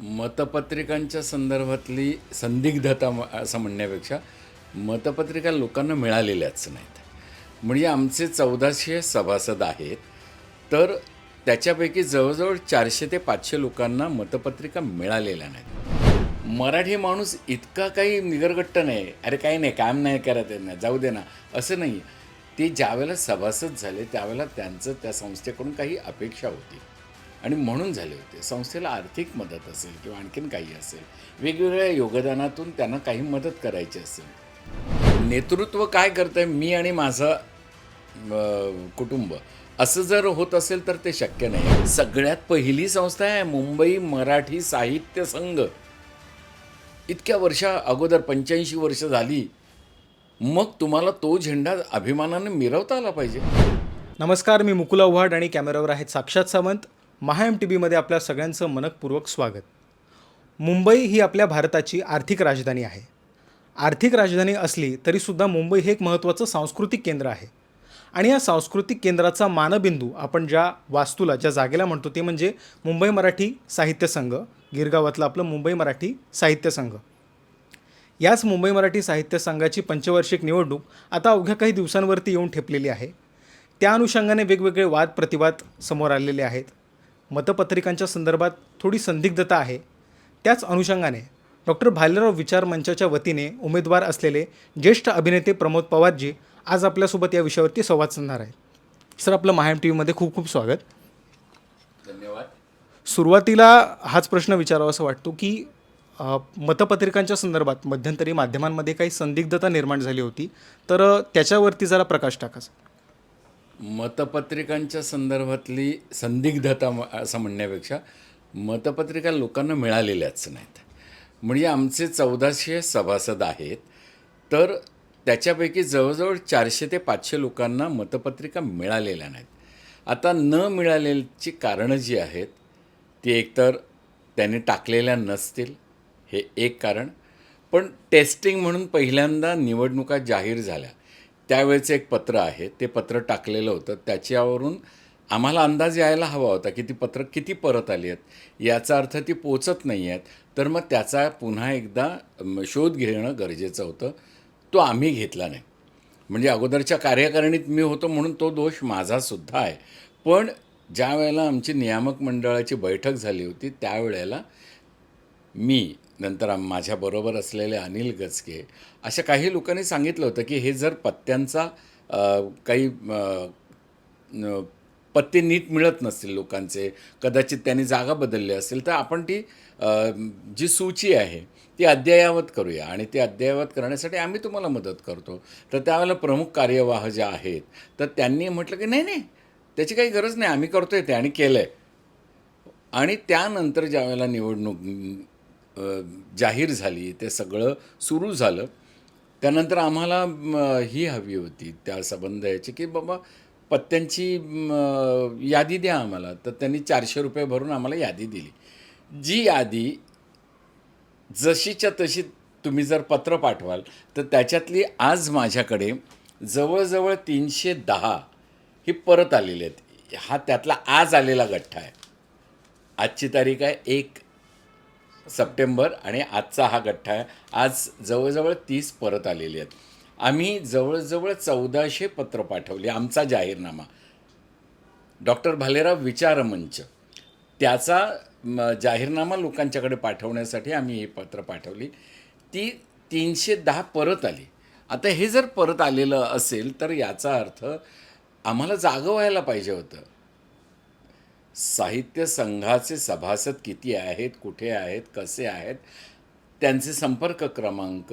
मतपत्रिकांच्या संदर्भातली संदिग्धता असं म्हणण्यापेक्षा मतपत्रिका लोकांना मिळालेल्याच नाहीत. म्हणजे आमचे चौदाशे सभासद आहेत तर त्याच्यापैकी जवळजवळ चारशे ते पाचशे लोकांना मतपत्रिका मिळालेल्या नाहीत. मराठी माणूस इतका काही निगरगट्ट नाही अरे काही नाही काम नाही करत आहे जाऊ दे ना असं नाही. ते ज्यावेळेला सभासद झाले त्यावेळेला त्यांचं त्या संस्थेकडून काही अपेक्षा होती. आणि म्हणून झाले होते. संस्थेला आर्थिक मदत असेल किंवा आणखीन काही असेल वेगवेगळ्या योगदानातून त्यांना काही मदत करायची असेल. नेतृत्व काय करतंय? मी आणि माझं कुटुंब. असं जर होत असेल तर ते शक्य नाही. सगळ्यात पहिली संस्था आहे मुंबई मराठी साहित्य संघ. इतक्या वर्षा अगोदर पंच्याऐंशी वर्ष झाली. मग तुम्हाला तो झेंडा अभिमानाने मिरवता आला पाहिजे. नमस्कार मी मुकुल आव्हाड आणि कॅमेऱ्यावर आहेत साक्षात सावंत. महा एम टी बीमध्ये आपल्या सगळ्यांचं मनपूर्वक स्वागत. मुंबई ही आपल्या भारताची आर्थिक राजधानी आहे. आर्थिक राजधानी असली तरीसुद्धा मुंबई हे एक महत्त्वाचं सांस्कृतिक केंद्र आहे. आणि या सांस्कृतिक केंद्राचा मानबिंदू आपण ज्या वास्तूला ज्या जागेला म्हणतो ते म्हणजे मुंबई मराठी साहित्य संघ गिरगावातलं आपलं मुंबई मराठी साहित्य संघ. याच मुंबई मराठी साहित्य संघाची पंचवार्षिक निवडणूक आता अवघ्या काही दिवसांवरती येऊन ठेपलेली आहे. त्या अनुषंगाने वेगवेगळे वाद प्रतिवाद समोर आलेले आहेत. मतपत्रिकांच्या संदर्भात थोडी संदिग्धता आहे. त्याच अनुषंगाने डॉक्टर भालेराव विचार मंचाच्या वतीने उमेदवार असलेले ज्येष्ठ अभिनेते प्रमोद पवारजी आज आपल्यासोबत या विषयावरती संवाद साधणार आहेत. सर आपलं महाएम टी व्हीमध्ये खूप खूप स्वागत. धन्यवाद. सुरुवातीला हाच प्रश्न विचारावा असं वाटतो की मतपत्रिकांच्या संदर्भात मध्यंतरी माध्यमांमध्ये काही संदिग्धता निर्माण झाली होती. तर त्याच्यावरती जरा प्रकाश टाका मतपत्रिकांच्या संदर्भातली संदिग्धता असं म्हणण्यापेक्षा मतपत्रिका लोकांना मिळालेल्याच नाहीत. म्हणजे आमचे चौदाशे सभासद आहेत तर त्याच्यापैकी जवळजवळ चारशे ते पाचशे लोकांना मतपत्रिका मिळालेल्या नाहीत. आता न मिळालेची कारणं जी आहेत ती एकतर त्यांनी टाकलेल्या नसतील हे एक कारण. पण टेस्टिंग म्हणून पहिल्यांदा निवडणुका जाहीर झाल्या. त्यावेळेचं एक पत्र आहे ते पत्र टाकलेलं होतं. त्याच्यावरून आम्हाला अंदाज यायला हवा होता की ती पत्र किती परत आली आहेत. याचा अर्थ ती पोचत नाही आहेत. तर मग त्याचा पुन्हा एकदा शोध घेणं गरजेचं होतं. तो आम्ही घेतला नाही. म्हणजे अगोदरच्या कार्यकारिणीत मी होतो म्हणून तो दोष माझासुद्धा आहे. पण ज्या वेळेला आमची नियामक मंडळाची बैठक झाली होती त्यावेळेला मी नंतर माझ्याबरोबर असलेले अनिल गजके अशा काही लोकांनी सांगितलं होतं की हे जर पत्त्यांचा काही पत्ते नीट मिळत नसतील लोकांचे कदाचित त्यांनी जागा बदलली असेल तर आपण ती जी सूची आहे ती अद्ययावत करूया. आणि ती अद्ययावत करण्यासाठी आम्ही तुम्हाला मदत करतो. तर त्यावेळेला प्रमुख कार्यवाह ज्या आहेत तर त्यांनी म्हटलं की नाही नाही त्याची काही गरज नाही आम्ही करतो आहे ते आणि केलं आहे आणि त्यानंतर ज्यावेळेला निवडणूक जाहीर झाली ते सगळं सुरू झालं. त्यानंतर आम्हाला ही हवी होती त्या संबंध याची की बाबा पत्त्यांची यादी द्या आम्हाला. तर त्यांनी चारशे रुपये भरून आम्हाला यादी दिली. जी यादी जशीच्या तशी तुम्ही जर पत्र पाठवाल तर त्याच्यातली आज माझ्याकडे जवळजवळ तीनशे दहा ही परत आलेली आहेत. हा त्यातला आज आलेला गठ्ठा आहे. आजची तारीख आहे एक सप्टेंबर आणि आजचा हा गठ्ठा आहे. आज जवळजवळ तीस परत आलेली आहेत. आम्ही जवळजवळ चौदाशे पत्र पाठवली. आमचा जाहीरनामा. डॉक्टर भालेराव विचारमंच. त्याचा जाहीरनामा लोकांच्याकडे पाठवण्यासाठी आम्ही ही पत्र पाठवली. ती तीनशे दहा परत आली. आता हे जर परत आलेलं असेल तर याचा अर्थ आम्हाला जागं व्हायला पाहिजे होतं. साहित्य संघाचे सभासद किती आहेत कुठे आहेत कसे आहेत त्यांचे संपर्क क्रमांक.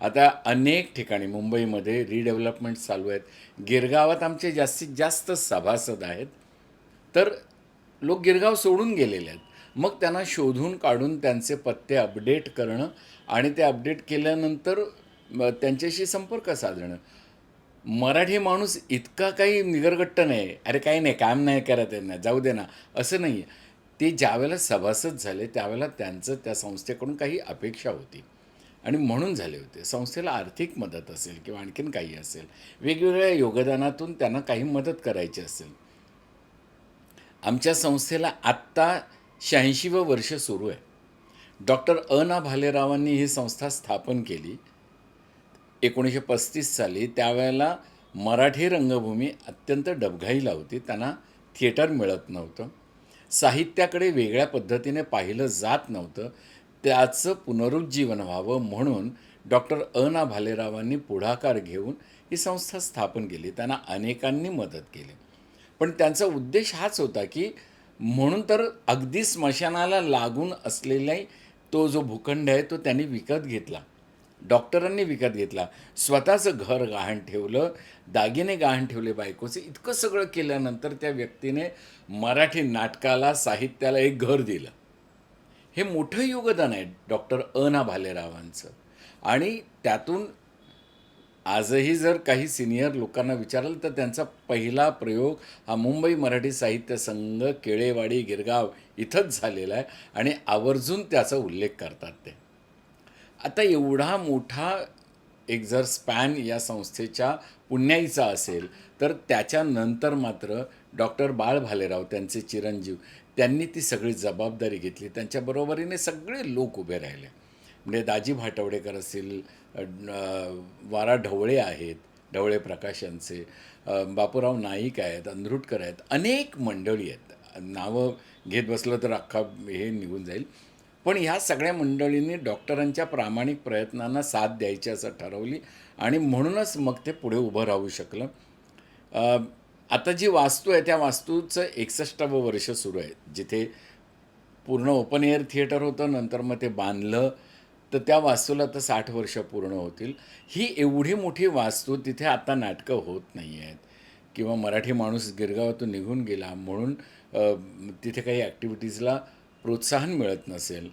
आता अनेक ठिकाणी मुंबईमध्ये रिडेव्हलपमेंट चालू आहेत. गिरगावात आमचे जास्तीत जास्त सभासद आहेत. तर लोक गिरगाव सोडून गेलेले आहेत. मग त्यांना शोधून काढून त्यांचे पत्ते अपडेट करणं आणि ते अपडेट केल्यानंतर त्यांच्याशी संपर्क साधणं. मराठी माणूस इतका काही निगरगट्ट नाही. अरे काही नाही काम नाही करत आहे जाऊ दे ना. असं नाही आहे ते ज्यावेळेला सभासद झाले त्यावेळेला त्यांचं त्या संस्थेकडून काही अपेक्षा होती. आणि म्हणून झाले होते. संस्थेला आर्थिक मदत असेल किंवा आणखीन काही असेल वेगवेगळ्या योगदानातून त्यांना काही मदत करायची असेल. आमच्या संस्थेला आत्ता शहाऐंशीवं वर्ष सुरू आहे. डॉक्टर अ ना भालेरावांनी ही संस्था स्थापन केली. एकोणीसशे पस्तीस साली त्यावेळेला मराठी रंगभूमी अत्यंत डबघाईला होती त्यांना थिएटर मिळत नव्हतं. साहित्याकडे वेगळ्या पद्धतीने पाहिलं जात नव्हतं. त्याचं पुनरुज्जीवन व्हावं म्हणून डॉक्टर अ ना भालेरावांनी पुढाकार घेऊन ही संस्था स्थापन केली. त्यांना अनेकांनी मदत केली. पण त्यांचा उद्देश हाच होता की म्हणून तर अगदी स्मशानाला लागून असलेला तो जो भूखंड आहे तो त्यांनी विकत घेतला. डॉक्टरांनी विकत घेतला. स्वतःचं घर गहाण ठेवलं दागिने गहाण ठेवले बायकोचे इतकं सगळं केल्यानंतर त्या व्यक्तीने मराठी नाटकाला साहित्याला एक घर दिलं. हे मोठं योगदान आहे डॉक्टर अना भालेरावांचं. आणि त्यातून आजही जर काही सिनियर लोकांना विचाराल तर त्यांचा पहिला प्रयोग हा मुंबई मराठी साहित्य संघ केळेवाडी गिरगाव इथंच झालेला आहे. आणि आवर्जून त्याचा उल्लेख करतात ते. आता एवढा मोठा एक जर स्पॅन या संस्थेच्या पुण्याईचा असेल तर त्याच्यानंतर मात्र डॉक्टर बाळ भालेराव त्यांचे चिरंजीव त्यांनी ती सगळी जबाबदारी घेतली. त्यांच्या बरोबरीने सगळे लोक उभे राहिले. म्हणजे दाजी भाटवडेकर असतील वारा ढवळे आहेत ढवळे प्रकाशनचे बापूराव नाईक आहेत अंधरुटकर आहेत अनेक मंडळी आहेत. नावं घेत बसलं तर अख्खा हे निघून जाईल. पण ह्या सगळ्या मंडळींनी डॉक्टरांच्या प्रामाणिक प्रयत्नांना साथ द्यायची असं ठरवली आणि म्हणूनच मग ते पुढे उभं राहू शकलं. आता जी वास्तू आहे त्या वास्तूचं एकसष्टावं वर्ष सुरू आहे. जिथे पूर्ण ओपन एअर थिएटर होतं नंतर मग ते बांधलं तर त्या वास्तूला तर साठ वर्ष पूर्ण होतील. ही एवढी मोठी वास्तू तिथे आता नाटकं होत नाही आहेत किंवा मराठी माणूस गिरगावातून निघून गेला म्हणून तिथे काही ॲक्टिव्हिटीजला प्रोत्साहन मिळत नसेल.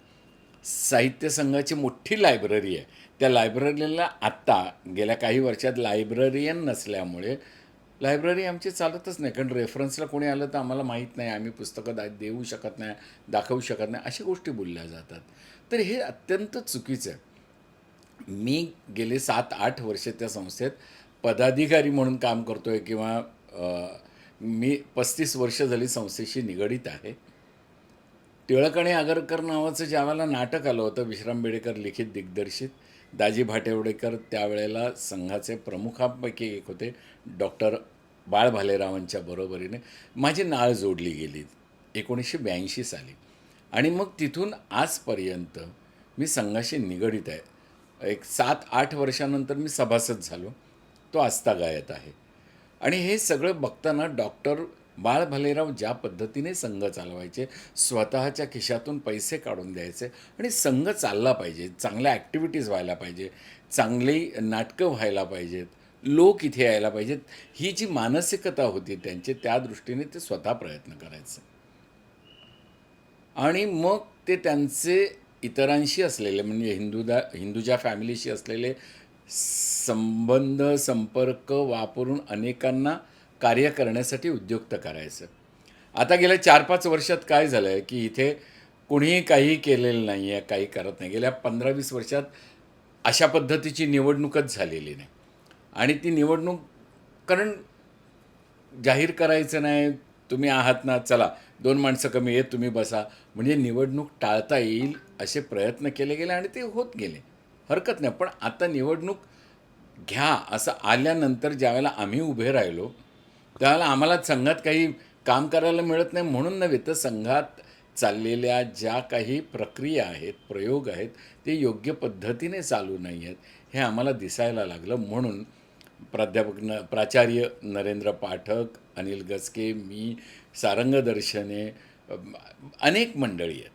साहित्य संघाची मोठी लायब्ररी आहे. त्या लायब्ररीला आत्ता गेल्या काही वर्षात लायब्ररियन नसल्यामुळे लायब्ररी आमची चालतच नाही. कारण रेफरन्सला कोणी आलं तर आम्हाला माहीत नाही. आम्ही पुस्तकं दा देऊ शकत नाही दाखवू शकत नाही अशा गोष्टी बोलल्या जातात. तर हे अत्यंत चुकीचं आहे. मी गेले सात आठ वर्ष त्या संस्थेत पदाधिकारी म्हणून काम करतो आहे किंवा मी पस्तीस वर्ष झाली संस्थेशी निगडीत आहे. टिळक आणि आगरकर नावाचं ज्यावेळेला नाटक आलं होतं विश्राम बेडेकर लिखित दिग्दर्शित दाजी भाटेवडेकर त्यावेळेला संघाचे प्रमुखांपैकी एक होते डॉक्टर बाळ भालेरावांच्या बरोबरीने माझी नाळ जोडली गेली एकोणीसशे ब्याऐंशी साली. आणि मग तिथून आजपर्यंत मी संघाशी निगडीत आहे. एक सात आठ वर्षानंतर मी सभासद झालो. तो आस्था गायत आहे. आणि हे सगळं बघताना डॉक्टर बाळ भालेराव ज्या पद्धतीने संघ चालवायचे स्वतःच्या खिशातून पैसे काढून द्यायचे आणि संघ चालला पाहिजे चांगल्या ॲक्टिव्हिटीज व्हायला पाहिजे चांगली नाटकं व्हायला पाहिजेत लोक इथे यायला पाहिजेत ही जी मानसिकता होती त्यांची त्या दृष्टीने ते स्वतः प्रयत्न करायचे. आणि मग ते त्यांचे इतरांशी असलेले म्हणजे हिंदूदा हिंदूच्या फॅमिलीशी असलेले संबंध संपर्क वापरून अनेकांना कार्य करण्यासाठी उद्युक्त करायचं. आता गेल्या चार पाच वर्षात काय झालं आहे की इथे कुणीही काही केलेलं नाही आहे काही करत नाही. गेल्या पंधरा वीस वर्षात अशा पद्धतीची निवडणूकच झालेली नाही. आणि ती निवडणूक कारण जाहीर करायचं नाही तुम्ही आहात ना चला दोन माणसं कमी आहेत तुम्ही बसा. म्हणजे निवडणूक टाळता येईल असे प्रयत्न केले गेले आणि ते होत गेले. हरकत नाही. पण आता निवडणूक घ्या असं आल्यानंतर ज्यावेळेला आम्ही उभे राहिलो त्याला आम्हाला संघात काही काम करायला मिळत नाही म्हणून नव्हे तर संघात चाललेल्या ज्या काही प्रक्रिया आहेत प्रयोग आहेत ते योग्य पद्धतीने चालू नाही आहेत हे आम्हाला दिसायला लागलं. म्हणून प्राध्यापक न प्राचार्य नरेंद्र पाठक अनिल गसके मी सारंगदर्शने अनेक मंडळी आहेत.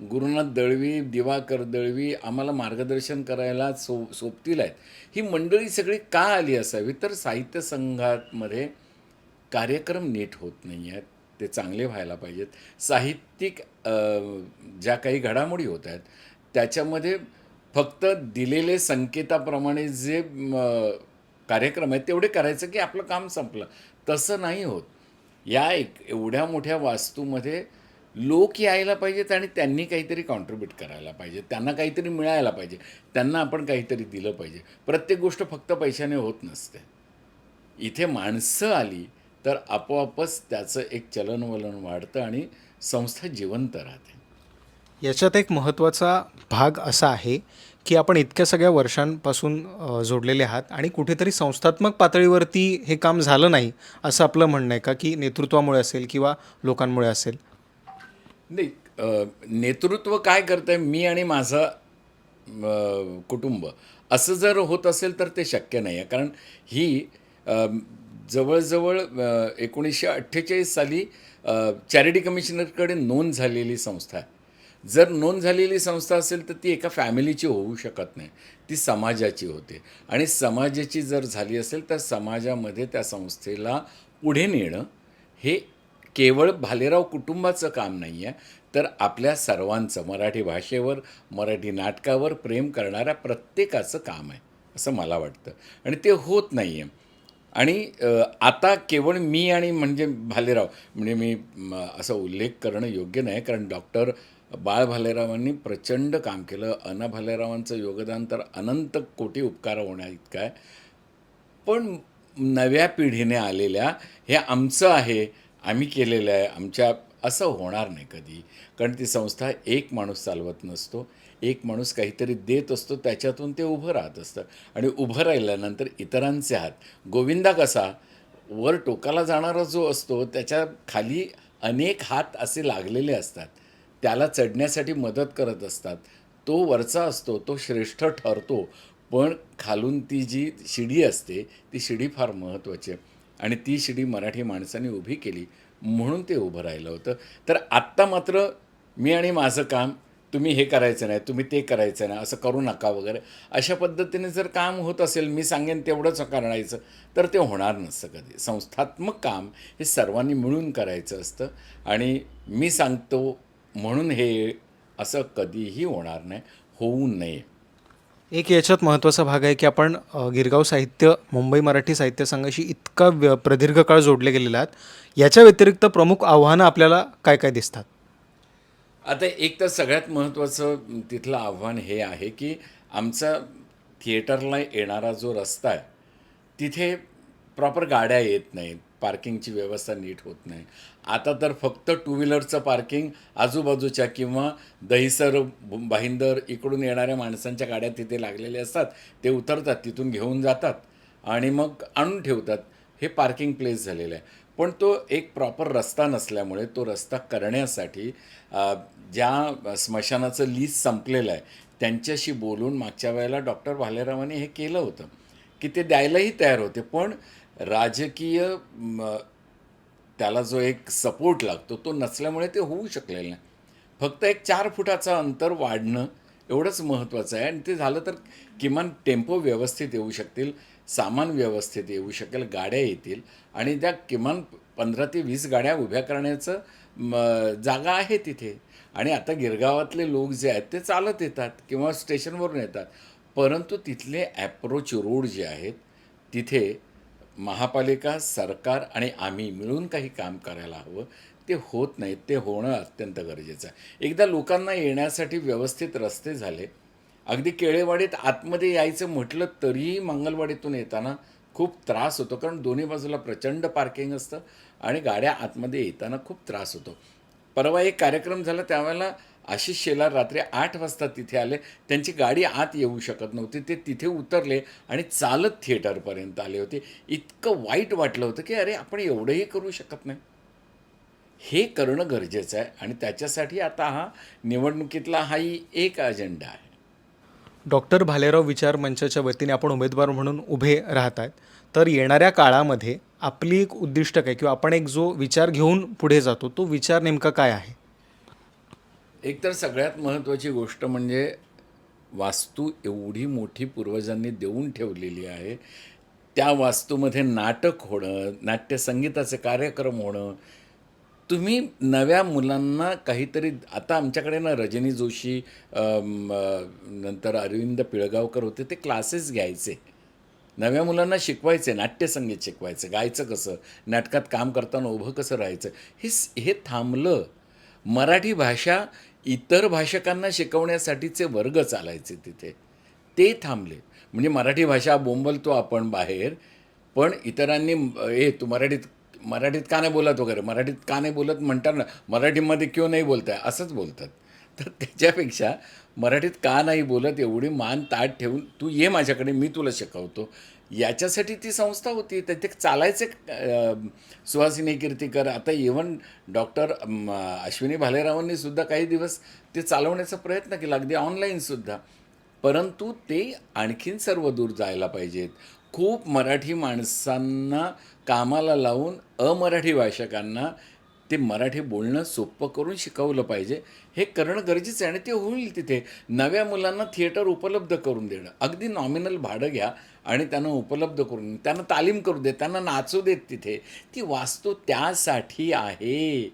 गुरुनाथ दळवी दिवाकर दळवी आम्हाला मार्गदर्शन करायला सो सोबतील आहेत. ही मंडळी सगळी का आली असावी? तर साहित्य संघातमध्ये कार्यक्रम नीट होत नाही आहेत ते चांगले व्हायला पाहिजेत. साहित्यिक ज्या काही घडामोडी होत आहेत त्याच्यामध्ये फक्त दिलेले संकेताप्रमाणे जे कार्यक्रम आहेत तेवढे करायचं की आपलं काम संपलं. तसं नाही होत. या एक एवढ्या मोठ्या वास्तूमध्ये लोक यायला पाहिजेत आणि त्यांनी काहीतरी कॉन्ट्रीब्यूट करायला पाहिजे. त्यांना काहीतरी मिळायला पाहिजे. त्यांना आपण काहीतरी दिलं पाहिजे. प्रत्येक गोष्ट फक्त पैशाने होत नसते. इथे माणसं आली तर आपोआपच त्याचं एक चलनवलन वाढतं आणि संस्था जिवंत राहते. याच्यात एक महत्त्वाचा भाग असा आहे की आपण इतक्या सगळ्या वर्षांपासून जोडलेले आहात आणि कुठेतरी संस्थात्मक पातळीवरती हे काम झालं नाही असं आपलं म्हणणं आहे का? की नेतृत्वामुळे असेल किंवा लोकांमुळे असेल? नाही नेतृत्व काय करतं आहे मी आणि माझं कुटुंब. असं जर होत असेल तर ते शक्य नाही आहे कारण ही जवळजवळ एकोणीसशे अठ्ठेचाळीस साली चॅरिटी कमिशनरकडे नोंद झालेली संस्था आहे. जर नोंद झालेली संस्था असेल तर ती एका फॅमिलीची होऊ शकत नाही ती समाजाची होते. आणि समाजाची जर झाली असेल तर समाजामध्ये त्या संस्थेला पुढे नेणं हे केवळ भालेराव कुटुंबाचं काम नाही आहे तर आपल्या सर्वांचं मराठी भाषेवर मराठी नाटकावर प्रेम करणाऱ्या प्रत्येकाचं काम आहे असं मला वाटतं. आणि ते होत नाही आहे आणि आता केवळ मी आणि म्हणजे भालेराव म्हणजे मी असं असा उल्लेख करणं योग्य नाही. कारण डॉक्टर बाळ भालेरावांनी प्रचंड काम केलं. अना भालेरावांचं योगदान तर अनंत कोटी उपकार होण्या इतकं आहे. पण नव्या पिढीने आलेल्या हे आमचं आहे. आम्ही केलेलं आहे. आमच्या असं होणार नाही कधी. कारण ती संस्था एक माणूस चालवत नसतो. एक माणूस काहीतरी देत असतो त्याच्यातून ते उभं राहत असतं. आणि उभं राहिल्यानंतर इतरांचे हात. गोविंदा कसा? वर टोकाला जाणारा जो असतो त्याच्याखाली अनेक हात असे लागलेले असतात. त्याला चढण्यासाठी मदत करत असतात. तो वरचा असतो तो श्रेष्ठ ठरतो. पण खालून ती जी शिडी असते ती शिडी फार महत्त्वाची आहे. आणि ती शिडी मराठी माणसाने उभी केली. म्हणून ते उभं राहिलं होतं. तर आत्ता मात्र मी आणि माझं काम तुम्ही हे करायचं नाही तुम्ही ते करायचं नाही असं करू नका वगैरे. अशा पद्धतीने जर काम होत असेल मी सांगेन तेवढंच करायचं तर ते होणार नसतं कधी. संस्थात्मक काम हे सर्वांनी मिळून करायचं असतं आणि मी सांगतो म्हणून हे असं कधीही होणार नाही होऊ नये. एक याच्यात महत्त्वाचा भाग आहे की आपण गिरगाव साहित्य मुंबई मराठी साहित्य संघाशी इतका व्य प्रदीर्घ काळ जोडले गेलेला आहात याच्या व्यतिरिक्त प्रमुख आव्हानं आपल्याला काय काय दिसतात? आता एक तर सगळ्यात महत्त्वाचं तिथलं आव्हान हे आहे की आमचा थिएटरला येणारा जो रस्ता आहे तिथे प्रॉपर गाड्या येत नाहीत पार्किंगची व्यवस्था नीट होत नाही. आता तर फक्त टू व्हीलरचं पार्किंग आजूबाजूच्या किंवा दहिसर भाईंदर इकडून येणाऱ्या माणसांच्या गाड्या तिथे लागलेल्या असतात ते उतरतात तिथून घेऊन जातात आणि मग आणून ठेवतात. हे पार्किंग प्लेस झालेलं आहे. पण तो एक प्रॉपर रस्ता नसल्यामुळे तो रस्ता करण्यासाठी ज्या स्मशानाचं लीज संपलेलं आहे त्यांच्याशी बोलून मागच्या वेळेला डॉक्टर भालेरावांनी हे केलं होतं की ते द्यायलाही तयार होते. पण राजकीय त्याला जो एक सपोर्ट लागतो तो नसल्यामुळे ते होऊ शकलेलं नाही. फक्त एक चार फुटाचं अंतर वाढणं एवढंच महत्त्वाचं आहे. आणि ते झालं तर किमान टेम्पो व्यवस्थित येऊ शकतील. सामान व्यवस्थित येऊ शकेल गाड्या येतील आणि त्या किमान पंधरा ते वीस गाड्या उभ्या करण्याचं म, जागा आहे तिथे. आणि आता गिरगावातले लोक जे आहेत ते चालत येतात किंवा स्टेशनवरून येतात. परंतु तिथले ॲप्रोच रोड जे आहेत तिथे महापालिका सरकार आणि आम्ही मिळून काही काम करायला हवं. ते होत नाही ते होणं अत्यंत गरजेचं आहे. एकदा लोकांना येण्यासाठी व्यवस्थित रस्ते झाले अगदी केळेवाडीत आतमध्ये यायचं म्हटलं तरीही मंगलवाडीतून येताना खूप त्रास होतो कारण दोन्ही बाजूला प्रचंड पार्किंग असतं आणि गाड्या आतमध्ये येताना खूप त्रास होतो. परवा एक कार्यक्रम झाला त्यावेळेला आशिष शेलार रात्री आठ वाजता तिथे आले. त्यांची गाडी आत येऊ शकत नव्हती ते तिथे उतरले आणि चालत थिएटरपर्यंत आले होते. इतकं वाईट वाटलं होतं की अरे आपण एवढंही करू शकत नाही. हे करणं गरजेचं आहे आणि त्याच्यासाठी आता हा निवडणुकीतला हाही एक अजेंडा आहे. डॉक्टर भालेराव विचार मंचाच्या वतीने आपण उमेदवार म्हणून उभे राहत आहेत. तर येणाऱ्या काळामध्ये आपली एक उद्दिष्ट काय किंवा आपण एक जो विचार घेऊन पुढे जातो तो विचार नेमका काय आहे? एकतर सगळ्यात महत्त्वाची गोष्ट म्हणजे वास्तू एवढी मोठी पूर्वजांनी देऊन ठेवलेली आहे. त्या वास्तूमध्ये नाटक होणं नाट्यसंगीताचे कार्यक्रम होणं तुम्ही नव्या मुलांना काहीतरी आता आमच्याकडे ना रजनी जोशी अम, अ, नंतर अरविंद पिळगावकर होते ते क्लासेस घ्यायचे. नव्या मुलांना शिकवायचे नाट्यसंगीत शिकवायचं गायचं कसं नाटकात काम करताना उभं कसं राहायचं हे स- हे थांबलं. मराठी भाषा इतर भाषकांना शिकवण्यासाठीचे वर्ग चालायचे तिथे. ते थांबले. म्हणजे मराठी भाषा बोंबलतो आपण बाहेर पण इतरांनी ए तू मराठीत मराठीत का नाही बोलत वगैरे? मराठीत का नाही बोलत म्हणतात ना मराठीमध्ये क्यों नाही बोलताय? असंच बोलतात. तर त्याच्यापेक्षा मराठीत का नाही बोलत एवढी मान ताट ठेवून तू ये माझ्याकडे मी तुला शिकवतो. याच्यासाठी ती संस्था होती. तर ते चालायचे सुहासिनी कीर्तीकर. आता इवन डॉक्टर अश्विनी भालेरावांनी सुद्धा काही दिवस ते चालवण्याचा प्रयत्न केला. अगदी ऑनलाईनसुद्धा परंतु ते आणखीन सर्व दूर जायला पाहिजेत. खूप मराठी माणसांना कामाला लावून अमराठी भाषकांना ते मराठी बोलणं सोपं करून शिकवलं पाहिजे. हे करणं गरजेचं आहे आणि ते होईल तिथे. नव्या मुलांना थिएटर उपलब्ध करून देणं. अगदी नॉमिनल भाडं घ्या आणि त्यांना उपलब्ध करून त्यांना तालीम करू देत त्यांना नाचू देत तिथे. ती वास्तू त्यासाठी आहे.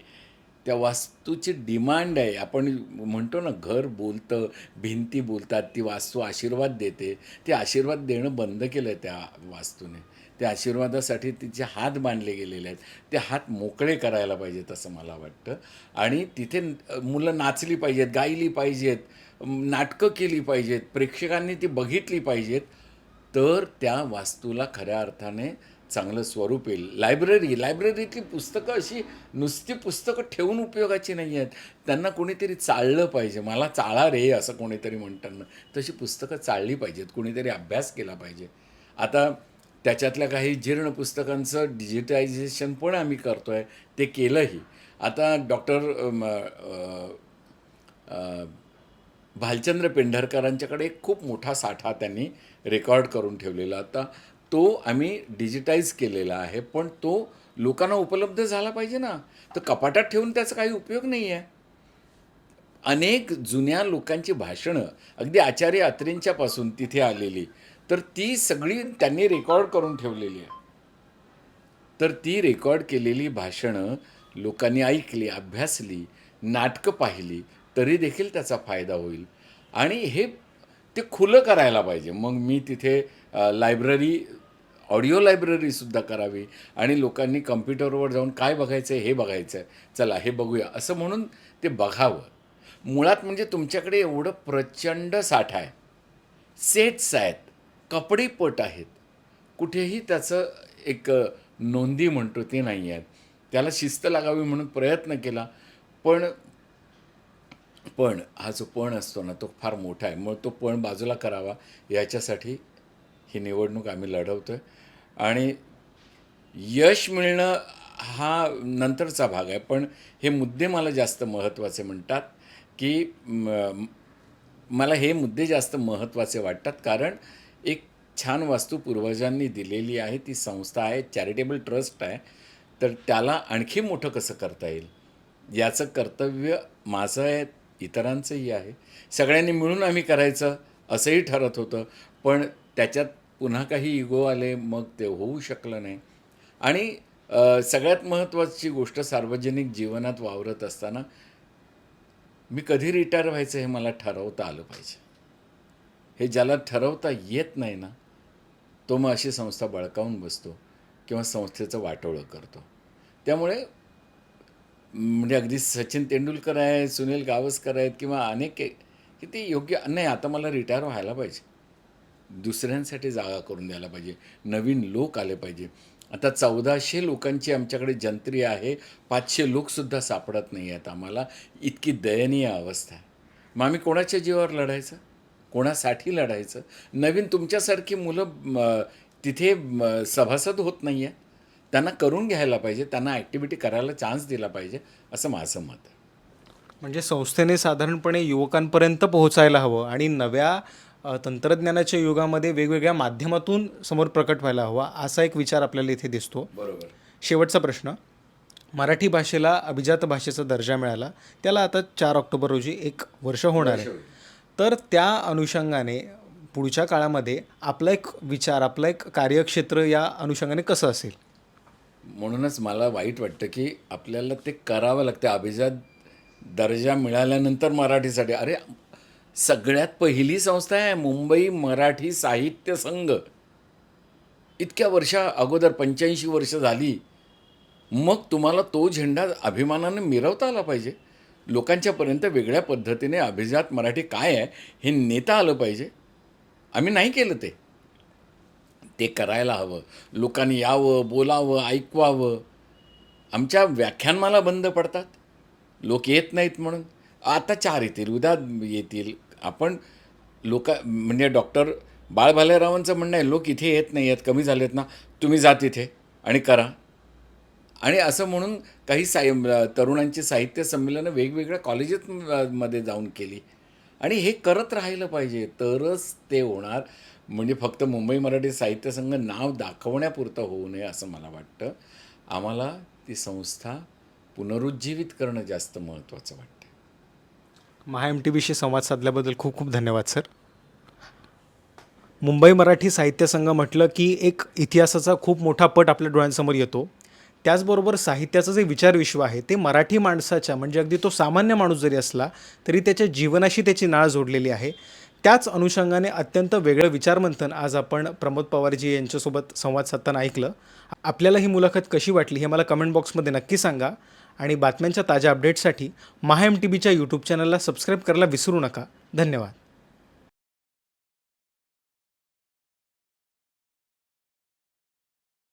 त्या वास्तूची डिमांड आहे. आपण म्हणतो ना घर बोलतं भिंती बोलतात ती वास्तू आशीर्वाद देते. ते आशीर्वाद देणं बंद केलं आहे त्या वास्तूने. त्या आशीर्वादासाठी तिचे हात बांधले गेलेले आहेत. ते हात मोकळे करायला पाहिजेत असं मला वाटतं. आणि तिथे मुलं नाचली पाहिजेत गायली पाहिजेत नाटकं केली पाहिजेत प्रेक्षकांनी ती बघितली पाहिजेत. तर त्या वास्तूला खऱ्या अर्थाने चांगलं स्वरूप येईल. लायब्ररी लायब्ररीतली पुस्तकं अशी नुसती पुस्तकं ठेवून उपयोगाची नाही आहेत. त्यांना कोणीतरी चाललं पाहिजे. मला चाळा रे असं कोणीतरी म्हणताना तशी पुस्तकं चालली पाहिजेत. कोणीतरी अभ्यास केला पाहिजे. आता त्याच्यातल्या काही जीर्ण पुस्तकांचं डिजिटायझेशन पण आम्ही करतो आहे ते केलंही. आता डॉक्टर भालचंद्र पेंढरकरांच्याकडे एक खूप मोठा साठा त्यांनी रेकॉर्ड करून ठेवलेला. आता तो आम्ही डिजिटाईज केलेला आहे पण तो लोकांना उपलब्ध झाला पाहिजे ना. तर कपाटात ठेवून त्याचा काही उपयोग नाही आहे अनेक जुन्या लोकांची भाषणं अगदी आचार्य अत्रेंच्यापासून तिथे आलेली तर ती सगळी त्यांनी रेकॉर्ड करून ठेवलेली आहे. तर ती रेकॉर्ड केलेली भाषणं लोकांनी ऐकली अभ्यासली नाटकं पाहिली तरी देखील त्याचा फायदा होईल. आणि हे ते खुलं करायला पाहिजे. मग मी तिथे लायब्ररी ऑडिओ लायब्ररीसुद्धा करावी आणि लोकांनी कम्प्युटरवर जाऊन काय बघायचं आहे हे बघायचं आहे चला हे बघूया. असं म्हणून ते बघावं. मुळात म्हणजे तुमच्याकडे एवढं प्रचंड साठा आहे. सेट्स आहेत. कपडे पट आहेत. कुठेही त्याचं एक नोंदी म्हणतो ते नाही आहेत. त्याला शिस्त लागावी म्हणून प्रयत्न केला. पण पण हा जो पण असतो ना तो फार मोठा आहे. मग तो पण बाजूला करावा. याच्यासाठी ही निवडणूक आम्ही लढवतो आहे आणि यश मिळणं हा नंतरचा भाग आहे. पण हे मुद्दे मला जास्त महत्त्वाचे म्हणतात की मला हे मुद्दे जास्त महत्त्वाचे वाटतात. कारण एक छान वास्तू पूर्वजांनी दिलेली आहे. ती संस्था आहे चॅरिटेबल ट्रस्ट आहे. तर त्याला आणखी मोठं कसं करता येईल? याचं कर्तव्य माझं आहे इतरांचंही आहे. सगळ्यांनी मिळून आम्ही करायचं असंही ठरत होतं. पण त्याच्यात पुन्हा काही इगो आले मग ते होऊ शकलं नाही. आणि सगळ्यात महत्त्वाची गोष्ट सार्वजनिक जीवनात वावरत असताना मी कधी रिटायर व्हायचं हे मला ठरवता आलं पाहिजे. हे ज्याला ठरवता येत नाही ना तो मग अशी संस्था बळकावून बसतो किंवा संस्थेचं वाटोळं करतो. त्यामुळे म्हणजे अगदी सचिन तेंडुलकर आहे सुनील गावस्कर आहेत किंवा अनेक किती योग्य नाही आता मला रिटायर व्हायला पाहिजे. दुसऱ्यांसाठी जागा करून द्यायला पाहिजे. नवीन लोक आले पाहिजे. आता चौदाशे लोकांची आमच्याकडे जंत्री आहे. पाचशे लोकसुद्धा सापडत नाही आहेत आम्हाला. इतकी दयनीय अवस्था आहे. मग आम्ही कोणाच्या जीवावर लढायचं? कोणासाठी लढायचं? नवीन तुमच्यासारखी मुलं तिथे सभासद होत नाही आहे त्यांना करून घ्यायला पाहिजे. त्यांना ॲक्टिव्हिटी करायला चान्स दिला पाहिजे. असं माझं मत आहे. म्हणजे संस्थेने साधारणपणे युवकांपर्यंत पोहोचायला हवं आणि नव्या तंत्रज्ञानाच्या युगामध्ये वेगवेगळ्या माध्यमातून समोर प्रकट व्हायला हवा असा एक विचार आपल्याला इथे दिसतो. बरोबर. शेवटचा प्रश्न. मराठी भाषेला अभिजात भाषेचा दर्जा मिळाला. त्याला आता चार ऑक्टोबर रोजी एक वर्ष होणार आहे. तर त्या अनुषंगाने पुढच्या काळामध्ये आपला एक विचार आपलं एक कार्यक्षेत्र या अनुषंगाने कसं असेल? म्हणूनच मला वाईट वाटतं की आपल्याला ते करावं लागतं. अभिजात दर्जा मिळाल्यानंतर मराठीसाठी. अरे सगळ्यात पहिली संस्था आहे मुंबई मराठी साहित्य संघ. इतक्या वर्षा अगोदर पंच्याऐंशी वर्ष झाली मग तुम्हाला तो झेंडा अभिमानानं मिरवता आला पाहिजे. लोकांच्यापर्यंत वेगळ्या पद्धतीने अभिजात मराठी काय आहे हे नेता आलं पाहिजे. आम्ही नाही केलं ते. ते करायला हवं. लोकांनी यावं बोलावं ऐकवावं. आमच्या व्याख्यानमाला बंद पडतात. लोक येत नाहीत म्हणून. आता चार येतील उद्या येतील. आपण लोक म्हणजे डॉक्टर बाळभालेरावांचं म्हणणं आहे लोक इथे येत नाही आहेत कमी झालेत ना तुम्ही जा तिथे आणि करा. आणि असं म्हणून काही साय तरुणांची साहित्य संमेलनं वेगवेगळ्या कॉलेजेस मध्ये जाऊन केली. आणि हे करत राहिलं पाहिजे. तरच ते होणार. म्हणजे फक्त मुंबई मराठी साहित्य संघ नाव दाखवण्यापुरतं होऊ नये असं मला वाटतं. आम्हाला ती संस्था पुनरुज्जीवित करणं जास्त महत्त्वाचं वाटतं. महा एम टी बीशी संवाद साधल्याबद्दल खूप खूप धन्यवाद सर. मुंबई मराठी साहित्य संघ म्हटलं की एक इतिहासाचा खूप मोठा पट आपल्या डोळ्यांसमोर येतो. त्याचबरोबर साहित्याचं जे विचारविश्व आहे ते मराठी माणसाच्या म्हणजे अगदी तो सामान्य माणूस जरी असला तरी त्याच्या जीवनाशी त्याची नाळ जोडलेली आहे. त्याच अनुषंगाने अत्यंत वेगळं विचारमंथन आज आपण प्रमोद पवारजी यांच्यासोबत संवाद साधताना ऐकलं. आपल्याला ही मुलाखत कशी वाटली हे मला कमेंट बॉक्समध्ये नक्की सांगा. आणि बातम्यांच्या ताज्या अपडेट्ससाठी महा एम टी बीच्या यूट्यूब चॅनलला सबस्क्राईब करायला विसरू नका. धन्यवाद.